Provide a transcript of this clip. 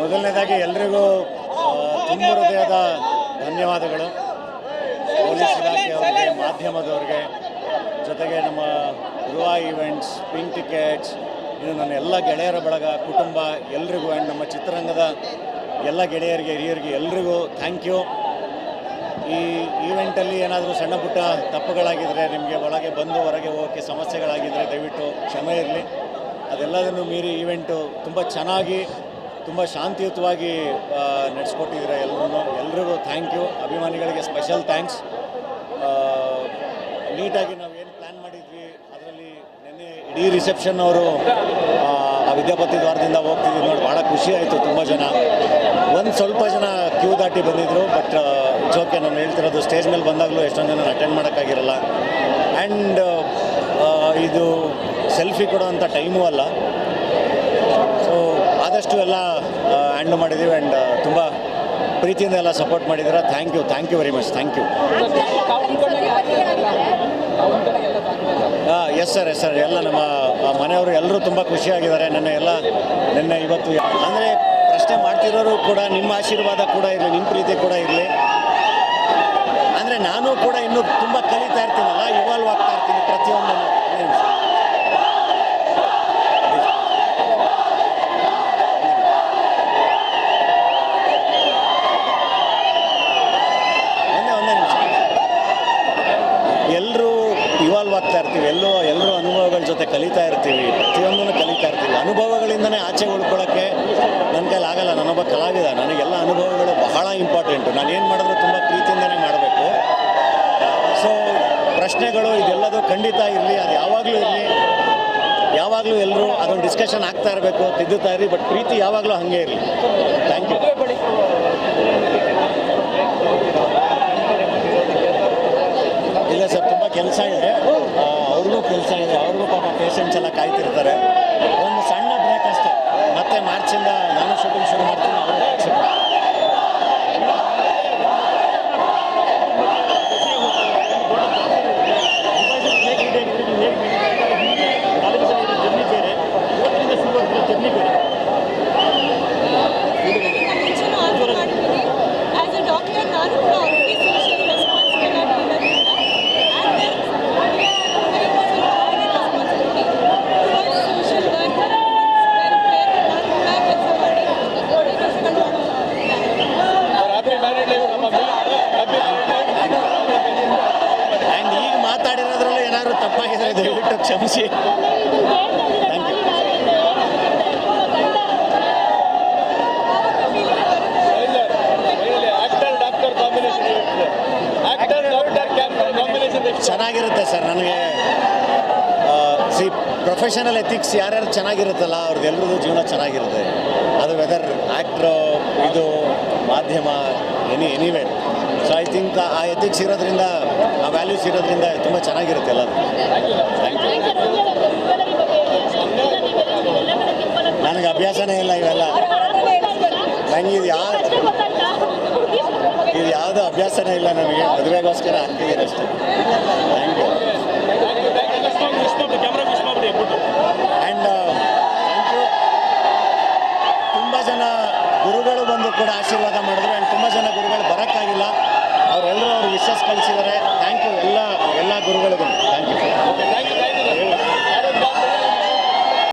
ಮೊದಲನೇದಾಗಿ ಎಲ್ರಿಗೂ ತುಂಬ ಹೃದಯದ ಧನ್ಯವಾದಗಳು. ಪೊಲೀಸ್ ಇಲಾಖೆಯವರಿಗೆ ಮಾಧ್ಯಮದವ್ರಿಗೆ, ಜೊತೆಗೆ ನಮ್ಮ ಗೃಹ ಈವೆಂಟ್ಸ್ ಪಿಂಕ್ ಟಿಕೆಟ್ಸ್ ಇದು ನನ್ನ ಎಲ್ಲ ಗೆಳೆಯರ ಬಳಗ, ಕುಟುಂಬ ಎಲ್ರಿಗೂ ಆ್ಯಂಡ್ ನಮ್ಮ ಚಿತ್ರರಂಗದ ಎಲ್ಲ ಗೆಳೆಯರಿಗೆ, ಹಿರಿಯರಿಗೆ ಎಲ್ರಿಗೂ ಥ್ಯಾಂಕ್ ಯು ಈ ಈವೆಂಟಲ್ಲಿ ಏನಾದರೂ ಸಣ್ಣ ಪುಟ್ಟ ತಪ್ಪುಗಳಾಗಿದ್ದರೆ ನಿಮಗೆ ಒಳಗೆ ಬಂದು, ಹೊರಗೆ ಹೋಗೋಕ್ಕೆ ಸಮಸ್ಯೆಗಳಾಗಿದ್ದರೆ ದಯವಿಟ್ಟು ಕ್ಷಮೆ ಇರಲಿ. ಅದೆಲ್ಲದನ್ನು ಮೀರಿ ಈವೆಂಟು ತುಂಬ ಚೆನ್ನಾಗಿ, ತುಂಬ ಶಾಂತಿಯುತವಾಗಿ ನಡೆಸ್ಕೊಟ್ಟಿದ್ದೀರ ಎಲ್ಲರೂ ಎಲ್ರಿಗೂ ಥ್ಯಾಂಕ್ ಯು ಅಭಿಮಾನಿಗಳಿಗೆ ಸ್ಪೆಷಲ್ ಥ್ಯಾಂಕ್ಸ್ ನೀಟಾಗಿ ನಾವು ಏನು ಪ್ಲ್ಯಾನ್ ಮಾಡಿದ್ವಿ, ಅದರಲ್ಲಿ ನಿನ್ನೆ ಇಡೀ ರಿಸೆಪ್ಷನ್ ಅವರು, ಆ ವಿದ್ಯಾಪತಿ ದ್ವಾರದಿಂದ ಹೋಗ್ತಿದ್ವಿ ನೋಡಿ ಭಾಳ ಖುಷಿ ಆಯಿತು ತುಂಬ ಜನ. ಒಂದು ಸ್ವಲ್ಪ ಜನ ಕ್ಯೂ ದಾಟಿ ಬಂದಿದ್ದರು ಬಟ್ ಜೋಕೆ ನಾನು ಹೇಳ್ತಿರೋದು ಸ್ಟೇಜ್ ಮೇಲೆ ಬಂದಾಗಲೂ ಎಷ್ಟೊಂದು ಜನ ಅಟೆಂಡ್ ಮಾಡೋಕ್ಕಾಗಿರಲ್ಲ. ಆ್ಯಂಡ್ ಇದು ಸೆಲ್ಫಿ ಕೊಡೋವಂಥ ಟೈಮೂ ಅಲ್ಲ. ಸೊ ಆದಷ್ಟು ಎಲ್ಲ ಹ್ಯಾಂಡ್ ಮಾಡಿದ್ದೀವಿ ಆ್ಯಂಡ್ ತುಂಬ ಪ್ರೀತಿಯಿಂದ ಎಲ್ಲ ಸಪೋರ್ಟ್ ಮಾಡಿದ್ದೀರಾ. Thank you thank you very much thank you yes sir yes sir ಎಲ್ಲ ನಮ್ಮ ಮನೆಯವರು ಎಲ್ಲರೂ ತುಂಬ ಖುಷಿಯಾಗಿದ್ದಾರೆ. ನನ್ನ ಎಲ್ಲ, ನಿನ್ನೆ ಇವತ್ತು ಅಂದರೆ ಪ್ರಶ್ನೆ ಮಾಡ್ತಿರೋರು ಕೂಡ ನಿಮ್ಮ ಆಶೀರ್ವಾದ ಕೂಡ ಇರಲಿ, ನಿಮ್ಮ ಪ್ರೀತಿ ಕೂಡ ಇರಲಿ. ಅಂದರೆ ನಾನು ಕೂಡ ಇನ್ನೂ ತುಂಬ ಕಲಿತಾ ಇರ್ತೀನಲ್ಲ ಇವಾಲ್ವ್ ಆಗ್ತಾ ಇರ್ತೀನಿ ಪ್ರತಿಯೊಂದನ್ನು ಒಂದೇ ನಿಮಿಷ. ಒಂದೇ ಒಂದೇ ನಿಮಿಷ ಎಲ್ಲರೂ ಆಗ್ತಾ ಇರ್ತೀವಿ. ಎಲ್ಲೋ, ಎಲ್ಲರೂ ಅನುಭವಗಳ ಜೊತೆ ಕಲಿತಾ ಇರ್ತೀವಿ. ಪ್ರತಿಯೊಂದನ್ನು ಕಲಿತಾ ಇರ್ತೀವಿ. ಅನುಭವಗಳಿಂದನೇ ಆಚೆ ಉಳ್ಕೊಳ್ಳೋಕ್ಕೆ ನನ್ನ ಕೈಲಿ ಆಗಲ್ಲ. ನಾನೊಬ್ಬ ಕಲಾವಿದ. ನನಗೆಲ್ಲ ಅನುಭವಗಳು ಬಹಳ ಇಂಪಾರ್ಟೆಂಟು ನಾನು ಏನು ಮಾಡಿದ್ರು ತುಂಬ ಪ್ರೀತಿಯಿಂದನೇ ಮಾಡಬೇಕು. ಸೊ ಪ್ರಶ್ನೆಗಳು ಇದೆಲ್ಲದೂ ಖಂಡಿತ ಇರಲಿ. ಅದು ಯಾವಾಗಲೂ ಇರಲಿ. ಯಾವಾಗಲೂ ಎಲ್ಲರೂ ಅದೊಂದು ಡಿಸ್ಕಷನ್ ಆಗ್ತಾ ಇರಬೇಕು, ತಿದ್ದುತ್ತಾ ಇರಲಿ. ಬಟ್ ಪ್ರೀತಿ ಯಾವಾಗಲೂ ಹಾಗೆ ಇರಲಿ. ಥ್ಯಾಂಕ್ ಯು ಇಲ್ಲ ಸರ್, ತುಂಬ ಕೆಲಸ ಇದೆ. ಪೇಷಂಟ್ಸ್ ದಯವಿಟ್ಟು ಕ್ಷಮಿಸಿ. ಥ್ಯಾಂಕ್ ಯು ಚೆನ್ನಾಗಿರುತ್ತೆ ಸರ್, ನನಗೆ ಸಿ ಪ್ರೊಫೆಷನಲ್ ಎಥಿಕ್ಸ್ ಯಾರ್ಯಾರು ಚೆನ್ನಾಗಿರುತ್ತಲ್ಲ ಅವ್ರದ್ದು ಎಲ್ರದ್ದು ಜೀವನ ಚೆನ್ನಾಗಿರುತ್ತೆ. ಅದು ವೆದರ್ ಆ್ಯಕ್ಟ್ರು ಇದು, ಮಾಧ್ಯಮ any anyway so I think ಆ ಎಥಿಕ್ಸ್ ಇರೋದ್ರಿಂದ, ಆ ವ್ಯಾಲ್ಯೂಸ್ ಇರೋದ್ರಿಂದ ತುಂಬ ಚೆನ್ನಾಗಿರುತ್ತೆ ಎಲ್ಲ ನನಗೆ ಅಭ್ಯಾಸನೇ ಇಲ್ಲ ಇವೆಲ್ಲ. ನನಗೆ ಇದು ಯಾವ ಇದು ಯಾವುದು ಅಭ್ಯಾಸನೇ ಇಲ್ಲ ನನಗೆ ಮದುವೆಗೋಸ್ಕರ ಹಾಕಿದ್ದೀರ ಅಷ್ಟೇ. ಥ್ಯಾಂಕ್ ಯು ಆ್ಯಂಡ್ ತುಂಬ ಜನ ಗುರುಗಳು ಬಂದು ಕೂಡ ಆಶೀರ್ವಾದ ಕಳಿಸಿದ್ದಾರೆ